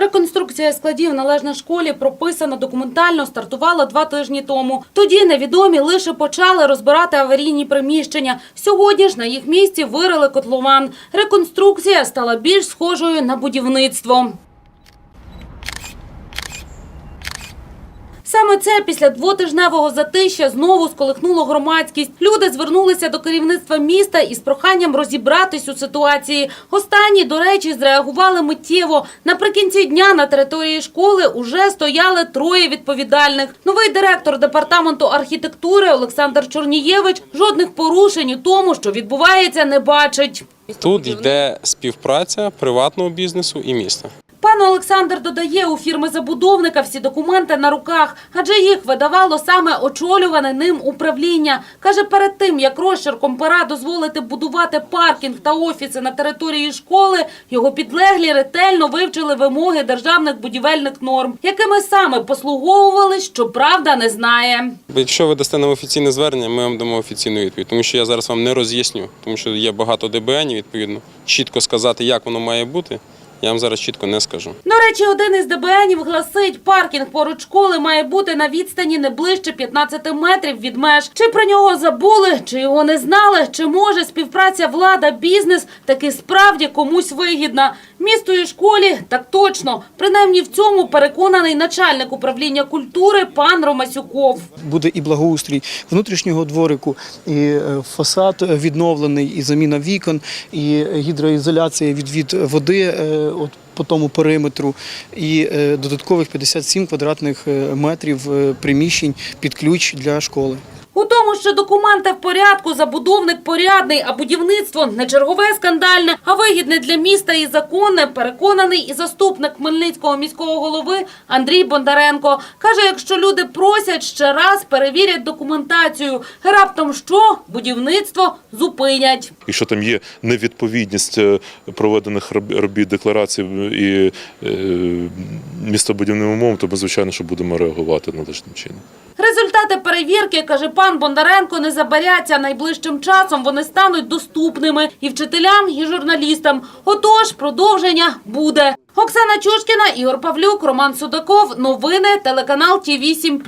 Реконструкція складів належна школі прописана документально стартувала два тижні тому. Тоді невідомі лише почали розбирати аварійні приміщення. Сьогодні ж на їх місці вирили котлован. Реконструкція стала більш схожою на будівництво. Саме це після двотижневого затища знову сколихнуло громадськість. Люди звернулися до керівництва міста із проханням розібратись у ситуації. Останні, до речі, зреагували миттєво. Наприкінці дня на території школи уже стояли троє відповідальних. Новий директор департаменту архітектури Олександр Чорнієвич жодних порушень у тому, що відбувається, не бачить. Тут йде співпраця приватного бізнесу і міста. Пан Олександр додає, у фірми забудовника всі документи на руках, адже їх видавало саме очолюване ним управління. Каже, перед тим, як розчерком пера дозволити будувати паркінг та офіси на території школи, його підлеглі ретельно вивчили вимоги державних будівельних норм, якими саме послуговувались, щоправда, не знає. Якщо ви дасте нам офіційне звернення, ми вам дамо офіційну відповідь, тому що я зараз вам не роз'ясню, тому що є багато ДБНів, відповідно. Чітко сказати, як воно має бути, я вам зараз чітко не скажу. До речі, один із ДБНів гласить, паркінг поруч школи має бути на відстані не ближче 15 метрів від меж. Чи про нього забули, чи його не знали, чи може співпраця влада, бізнес таки справді комусь вигідна. Місту і школі так точно. Принаймні в цьому переконаний начальник управління культури пан Ромасюков. буде і благоустрій внутрішнього дворику, і е, фасад відновлений, і заміна вікон, і гідроізоляція від, від води е, от, по тому периметру, і е, додаткових 57 квадратних метрів приміщень під ключ для школи. У тому, що документи в порядку, забудовник порядний, а будівництво не чергове скандальне, а вигідне для міста і законне, переконаний і заступник Хмельницького міського голови Андрій Бондаренко. Каже, якщо люди просять ще раз, перевірять документацію. Раптом що? Будівництво зупинять. Якщо там є невідповідність е, проведених роб- робіт декларацій і е, містобудівним умовам, то ми звичайно що будемо реагувати належним чином. Результати перевірки, каже пан Бондаренко, не забаряться. Найближчим часом вони стануть доступними і вчителям, і журналістам. Отож, продовження буде. Оксана Чушкіна, Ігор Павлюк, Роман Судаков. Новини, телеканал Ті 8